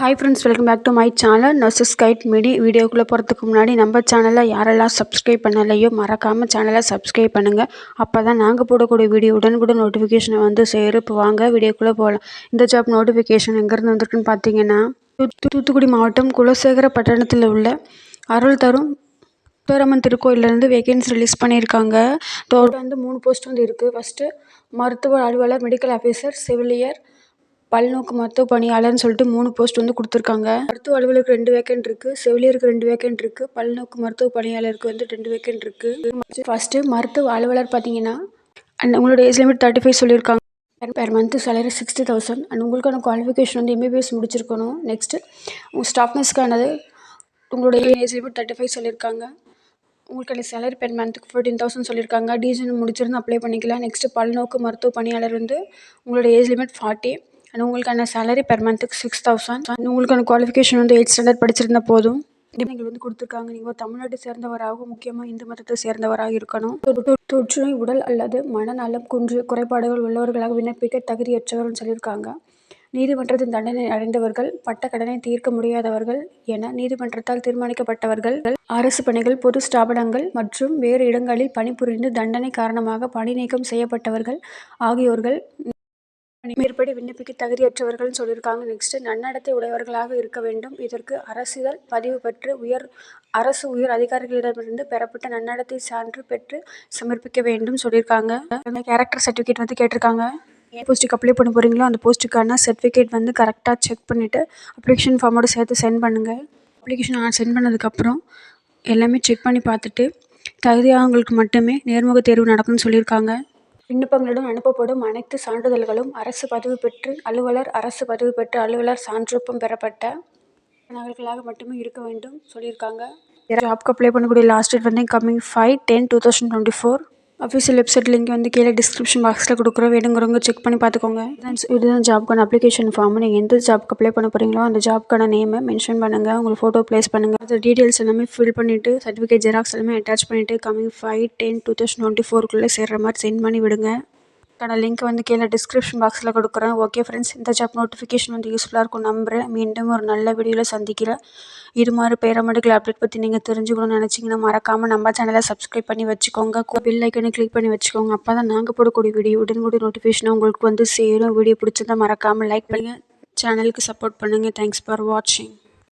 Hi friends welcome back to my channel nurses guide மீடி வீடியோக்குள்ளே போகிறதுக்கு முன்னாடி நம்ம சேனலை யாரெல்லாம் சப்ஸ்கிரைப் பண்ணலையோ மறக்காமல் சேனலை சப்ஸ்கிரைப் பண்ணுங்கள் அப்போ தான் நாங்கள் போடக்கூடிய வீடியோ உடனுக்குடன் நோட்டிஃபிகேஷனை வந்து சேரும் இப்போ வாங்க வீடியோக்குள்ளே போகலாம் இந்த ஜாப் நோட்டிஃபிகேஷன் எங்கேருந்து வந்திருக்குன்னு பார்த்தீங்கன்னா தூத்து- தூத்துக்குடி மாவட்டம் குலசேகர பட்டணத்தில் உள்ள அருள் தரும் முத்தாரம்மன் திருக்கோயிலேருந்து வேகன்சி ரிலீஸ் பண்ணியிருக்காங்க. டோட்டல் வந்து மூணு போஸ்ட் வந்து இருக்குது ஃபஸ்ட்டு மருத்துவ அலுவலர் மெடிக்கல் ஆஃபீஸர் செவிலியர் பல்நோக்கு மருத்துவ பணியாளர்னு சொல்லிட்டு மூணு போஸ்ட் வந்து கொடுத்துருக்காங்க. மருத்துவ அலுவலருக்கு ரெண்டு வேக்கன்ட் இருக்கு. செவிலியருக்கு ரெண்டு வேக்கன்ட் இருக்குது பல்நோக்கு மருத்துவ பணியாளருக்கு வந்து ரெண்டு வேக்கன்ட் இருக்கு. ஃபர்ஸ்ட் மருத்துவ அலுவலர் பார்த்தீங்கன்னா அண்ட் உங்களோட ஏஜ் லிமிட் தேர்ட்டி ஃபைவ் சொல்லியிருக்காங்க per month salary sixty thousand and உங்களுக்கான குவாலிஃபிகேஷன் வந்து எம்பிபிஎஸ் முடிச்சிருக்கணும். நெக்ஸ்ட்டு உங்கள் ஸ்டாஃப் நர்ஸ்க்கானது ஏஜ் லிமிட் தேர்ட்டி ஃபைவ் சொல்லியிருக்காங்க. உங்களுக்கான சேலரி பெர் மந்த்துக்கு ஃபோர்டீன் தௌசண்ட் சொல்லியிருக்காங்க. டிஜின் முடிச்சிருந்து அப்ளை பண்ணிக்கலாம். நெக்ஸ்ட்டு பல்நோக்கு மருத்துவ பணியாளர் வந்து உங்களோட ஏஜ் லிமிட் ஃபார்ட்டி அண்ட் உங்களுக்கான சேலரி பெர் மந்த்துக்கு சிக்ஸ் தௌசண்ட் அண்ட் உங்களுக்கான குவாலிஃபிகேஷன் வந்து எயிட் ஸ்டாண்டர்ட் படிச்சிருந்தா போதும். நீங்கள் வந்து கொடுத்துருக்காங்க. நீங்கள் தமிழ்நாட்டை சேர்ந்தவராகவும் முக்கியமாக இந்து மதத்தை சேர்ந்தவராக இருக்கணும். தொற்றுநோய் உடல் அல்லது மனநலம் குன்று குறைபாடுகள் உள்ளவர்களாக விண்ணப்பிக்க தகுதியற்றவர்னு சொல்லியிருக்காங்க. நீதிமன்றத்தின் தண்டனை அடைந்தவர்கள் பட்ட கடனை தீர்க்க முடியாதவர்கள் என நீதிமன்றத்தால் தீர்மானிக்கப்பட்டவர்கள் அரசு பணிகள் பொது ஸ்தாபனங்கள் மற்றும் வேறு இடங்களில் பணிபுரிந்து தண்டனை காரணமாக பணி நீக்கம் செய்யப்பட்டவர்கள் ஆகியோர்கள் மேற்படி விண்ணப்பிக்க தகுதியற்றவர்கள்னு சொல்லியிருக்காங்க. நெக்ஸ்ட் நன்னடத்தை உடையவர்களாக இருக்க வேண்டும். இதற்கு அரசிதழ் பதிவு பெற்று உயர் அரசு உயர் அதிகாரிகளிடமிருந்து பெறப்பட்ட நன்னடத்தை சான்று பெற்று சமர்ப்பிக்க வேண்டும் சொல்லியிருக்காங்க. அந்த கேரக்டர் சர்டிஃபிகேட் வந்து கேட்டிருக்காங்க. என் போஸ்ட்டுக்கு அப்ளை பண்ண போகிறீங்களோ அந்த போஸ்ட்டுக்கான சர்டிஃபிகேட் வந்து கரெக்டாக செக் பண்ணிவிட்டு அப்ளிகேஷன் ஃபார்மோட சேர்த்து சென்ட் பண்ணுங்கள் அப்ளிகேஷன் சென்ட் பண்ணதுக்கப்புறம் எல்லாமே செக் பண்ணி பார்த்துட்டு தகுதியானவங்களுக்கு மட்டுமே நேர்முக தேர்வு நடக்கும்னு சொல்லியிருக்காங்க. விண்ணப்பங்களுடன் அனுப்பப்படும். அனைத்து சான்றிதழ்களும் அரசு பதிவு பெற்று அலுவலர் அரசு பதிவு பெற்ற அலுவலர் சான்றொப்பம் பெறப்பட்ட நகல்களாக மட்டுமே இருக்க வேண்டும் சொல்லியிருக்காங்க. ஜாப்க்கு அப்ளை பண்ணக்கூடிய லாஸ்ட் டேட் வந்து coming five ten two thousand twenty four official website link வந்து கீழே டிஸ்கிரிப்ஷன் பாக்ஸில் கொடுக்குறோம். வேணுங்கிறவங்க செக் பண்ணி பார்த்துக்கோங்க. இதுதான் ஜாப்க்கான அப்ளிகேஷன் ஃபார்ம் நீங்கள் எந்த ஜாப்க்கு அப்ளை பண்ண போகிறீங்களோ அந்த ஜாப்க்கான நேமை மென்ஷன் பண்ணுங்கள் உங்களுக்கு ஃபோட்டோ ப்ளேஸ் பண்ணுங்கள் அந்த டீட்டெயில்ஸ் எல்லாமே ஃபில் பண்ணிவிட்டு சர்டிஃபிகேட் ஜெராக்ஸ் எல்லாமே அட்டாச் பண்ணிவிட்டு coming five ten two thousand twenty ஃபோருக்குள்ளே சேர்ற மாதிரி சென்ட் பண்ணி விடுங்க. அதுக்கான லிங்க் வந்து கீழே டிஸ்கிரிப்ஷன் பாக்ஸில் கொடுக்குறேன். ஓகே ஃப்ரெண்ட்ஸ் இந்த ஜாப் நோட்டிஃபிகேஷன் வந்து யூஸ்ஃபுல்லாக இருக்கும் நம்புகிறேன் மீண்டும் ஒரு நல்ல வீடியோவில் சந்திக்கிறேன். இது மாதிரி பேராமெடிக்கல் அப்டேட் பற்றி நீங்கள் தெரிஞ்சுக்கணும்னு நினச்சிங்கன்னா மறக்காமல் நம்ம சேனலை சப்ஸ்கிரைப் பண்ணி வச்சுக்கோங்க. பெல் ஐக்கனை கிளிக் பண்ணி வச்சுக்கோங்க. அப்போ தான் நாங்கள் போடக்கூடிய வீடியோ உடனுக்குடன் நோட்டிஃபிகேஷன் உங்களுக்கு வந்து சேரும். வீடியோ பிடிச்சிருந்தா மறக்காமல் லைக் பண்ணுங்கள் சேனலுக்கு சப்போர்ட் பண்ணுங்கள் தேங்க்ஸ் ஃபார் வாட்சிங்